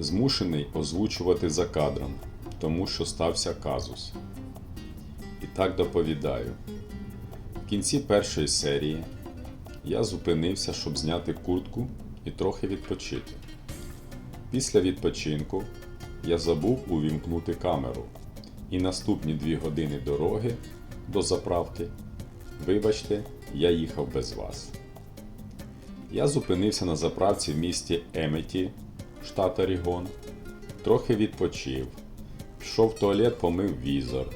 Змушений озвучувати за кадром, тому що стався казус. І так доповідаю. В кінці першої серії я зупинився, щоб зняти куртку і трохи відпочити. Після відпочинку я забув увімкнути камеру. І наступні дві години дороги до заправки, вибачте, я їхав без вас. Я зупинився на заправці в місті Еметі, штат Орігон, трохи відпочив, пішов в туалет, помив візор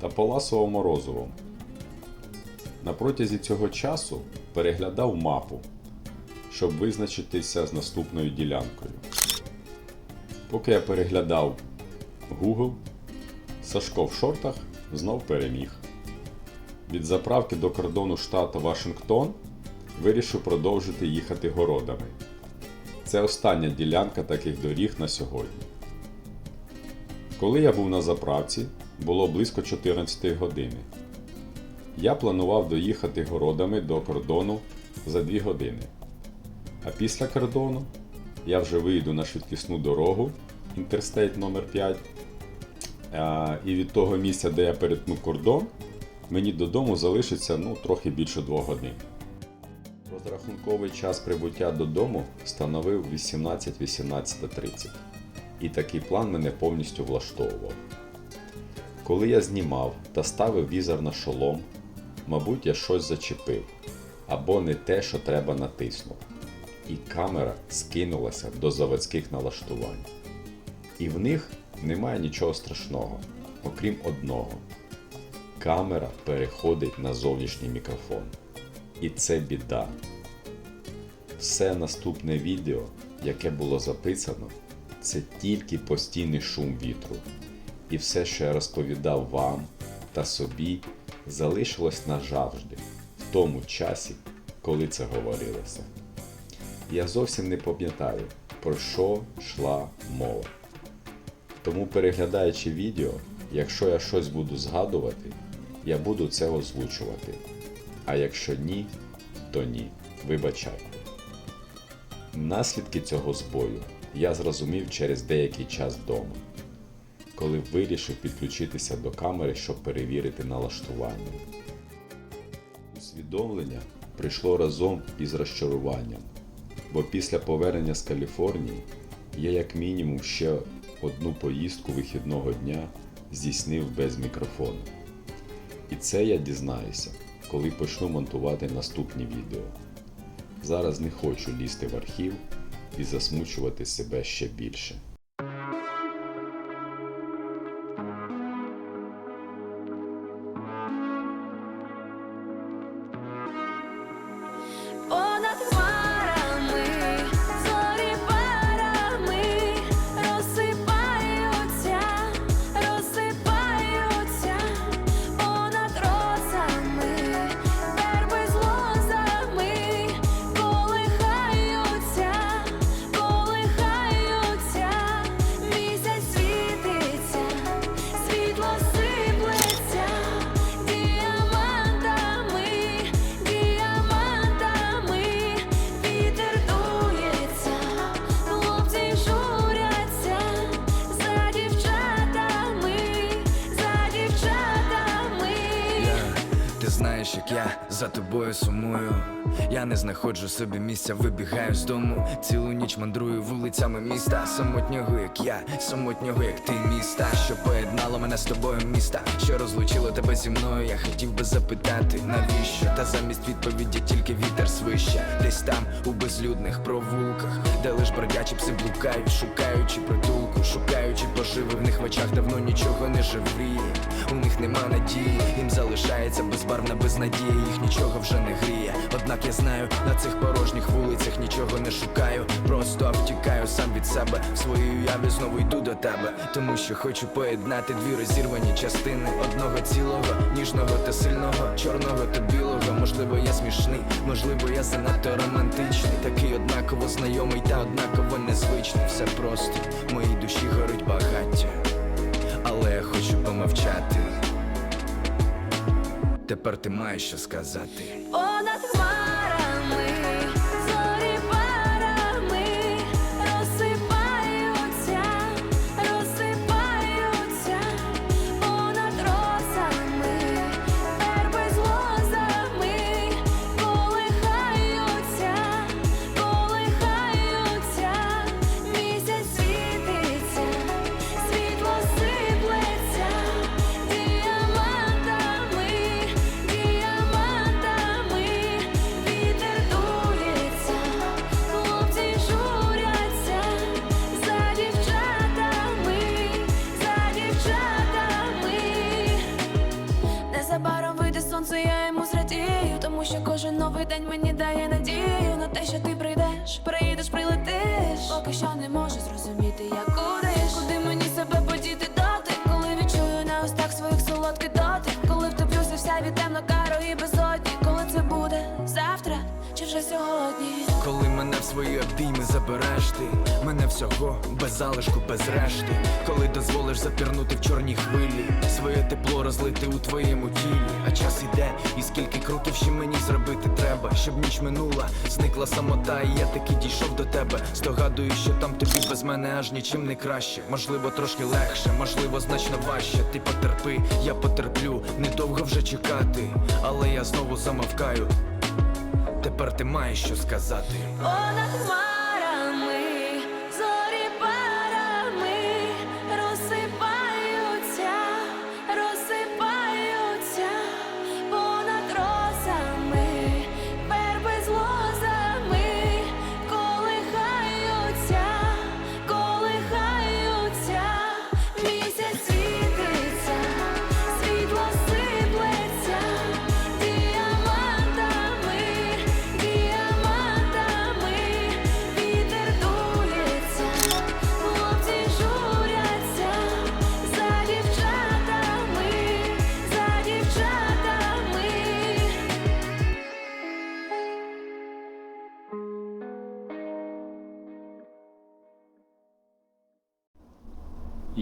та поласував морозивом. На протязі цього часу переглядав мапу, щоб визначитися з наступною ділянкою. Поки я переглядав Google, Сашко в шортах знов переміг. Від заправки до кордону штату Вашингтон вирішив продовжити їхати городами. Це остання ділянка таких доріг на сьогодні. Коли я був на заправці, було близько 14 години. Я планував доїхати городами до кордону за 2 години. А після кордону я вже вийду на швидкісну дорогу Інтерстейт номер 5 і від того місця, де я перетну кордон, мені додому залишиться ну, трохи більше 2 годин. Розрахунковий час прибуття додому становив 18-18.30. І такий план мене повністю влаштовував. Коли я знімав та ставив візор на шолом, мабуть, я щось зачепив або не те, що треба натиснув. І камера скинулася до заводських налаштувань. І в них немає нічого страшного, окрім одного. камера переходить на зовнішній мікрофон. І це біда. Все наступне відео, яке було записано, це тільки постійний шум вітру. І все, що я розповідав вам та собі, залишилось назавжди, в тому часі, коли це говорилося. Я зовсім не пам'ятаю, про що йшла мова. Тому, переглядаючи відео, якщо я щось буду згадувати, я буду це озвучувати. А якщо ні, то ні. Вибачайте. Наслідки цього збою я зрозумів через деякий час вдома, коли вирішив підключитися до камери, щоб перевірити налаштування. Усвідомлення прийшло разом із розчаруванням, бо після повернення з Каліфорнії я як мінімум ще одну поїздку вихідного дня здійснив без мікрофону. І це я дізнаюся, коли почну монтувати наступні відео. Зараз не хочу лізти в архів і засмучувати себе ще більше. За тобою сумую. Я не знаходжу собі місця, вибігаю з дому. Цілу ніч мандрую вулицями міста. Самотнього, як я, самотнього, як ти міста, що поєднало мене з тобою міста, що розлучило тебе зі мною. Я хотів би запитати, навіщо? Та замість відповіді тільки вітер свище. Десь там, у безлюдних провулках, де лиш бродячі пси блукають, шукаючи притулку, шукаючи поживи в них в очах давно нічого не живріє. У них нема надії, їм залишається безбарвна безнадія, їх нічого вже не гріє. Однак я знаю, на цих порожніх вулицях нічого не шукаю. Просто втікаю сам від себе. В своїй уяві знову йду до тебе. Тому що хочу поєднати дві розірвані частини одного цілого, ніжного та сильного, чорного та білого. Можливо, я смішний, можливо, я занадто романтичний. Такий однаково знайомий та однаково незвичний. Все просто в моїй душі горить багаття але я хочу помовчати. Тепер ти маєш що сказати. Приїдеш, прилетиш. Поки що не можу зрозуміти, як кудиш, куди мені себе подіти доти, коли відчую на устах своїх солодкий дотик, коли втоплюся вся від темно каро і безодні, коли це буде завтра чи вже сьогодні. Коли мене в свої обійми забереш ти, мене всього без залишку, без решти. Коли дозволиш запірнути в чорній хвилі, своє тепло розлити у твоєму тілі. А час іде, і скільки кроків ще мені зробити треба, щоб ніч минула, зникла самота, і я таки дійшов до тебе. Здогадую, що там тобі без мене аж нічим не краще. Можливо, трошки легше, можливо, значно важче. Ти потерпи, я потерплю, недовго вже чекати, але я знову замовкаю. Тепер ти маєш що сказати. Понад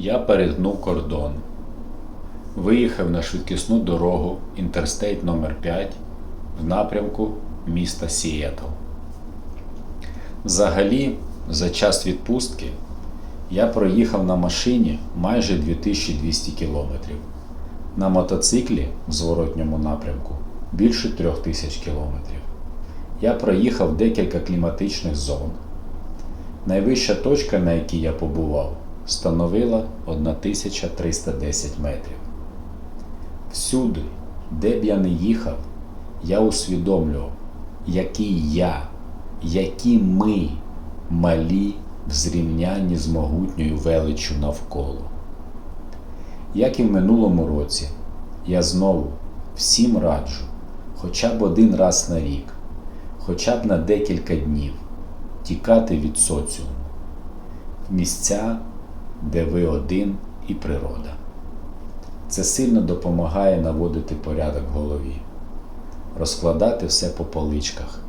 Я перетнув кордон. Виїхав на швидкісну дорогу Інтерстейт номер 5 в напрямку міста Сіетл. Взагалі, за час відпустки я проїхав на машині майже 2200 кілометрів. На мотоциклі в зворотньому напрямку більше 3000 кілометрів. Я проїхав декілька кліматичних зон. Найвища точка, на якій я побував, становила 1310 метрів. Всюди, де б я не їхав, я усвідомлював, який я, які ми малі в зрівнянні з могутньою величчю навколо. Як і в минулому році, я знову всім раджу хоча б один раз на рік, хоча б на декілька днів тікати від соціуму місця, де ви один і природа. Це сильно допомагає наводити порядок в голові, розкладати все по поличках,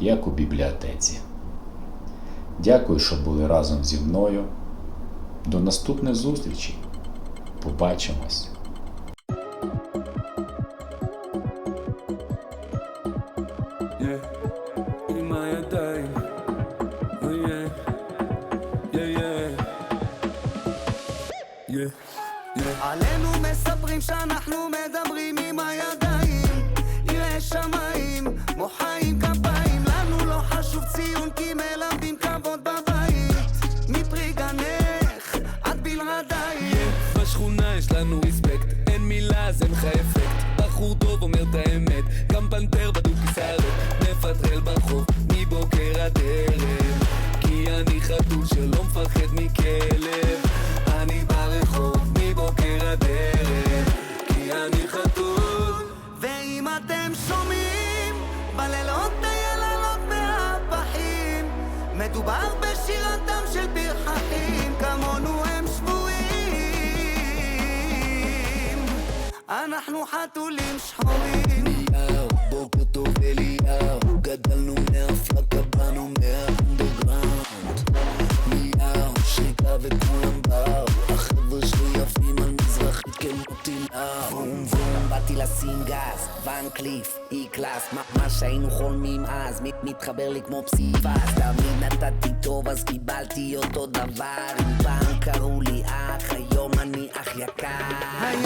як у бібліотеці. Дякую, що були разом зі мною. До наступних зустрічей. Побачимось! עלינו מספרים שאנחנו מדברים עם הידיים. יראי שמיים, מוחאים כפיים. לנו לא חשוב ציון כי מלמדים כבוד בבית. מפרי גנך עד בלעדייך. בשכונה יש לנו ריספקט, אין מילה אז אין לך אפקט. בחור טוב אומר את האמת, גם פנתר בדוק כיסאות, מפטרל ברחוב מבוקר עד ערב. כי אני חתול שלא מפחד מכלב, אנחנו חתולים שחורים. אליהו, בוקר טוב אליהו, גדלנו מהפלקה, באנו מהאנדרגראונד. ליאו, שריקה וכולם באו, החבר'ה שלי יפים על מזרחית כמו טילאו. בום בום, באתי לשים גז, ואן קליף, אי קלאס, מה, שהיינו חולמים אז, מת, מתחבר לי כמו פסיפס, תמיד נתתי טוב אז קיבלתי אותו דבר, אם פעם קראו לי אח, היום אני אח יקר.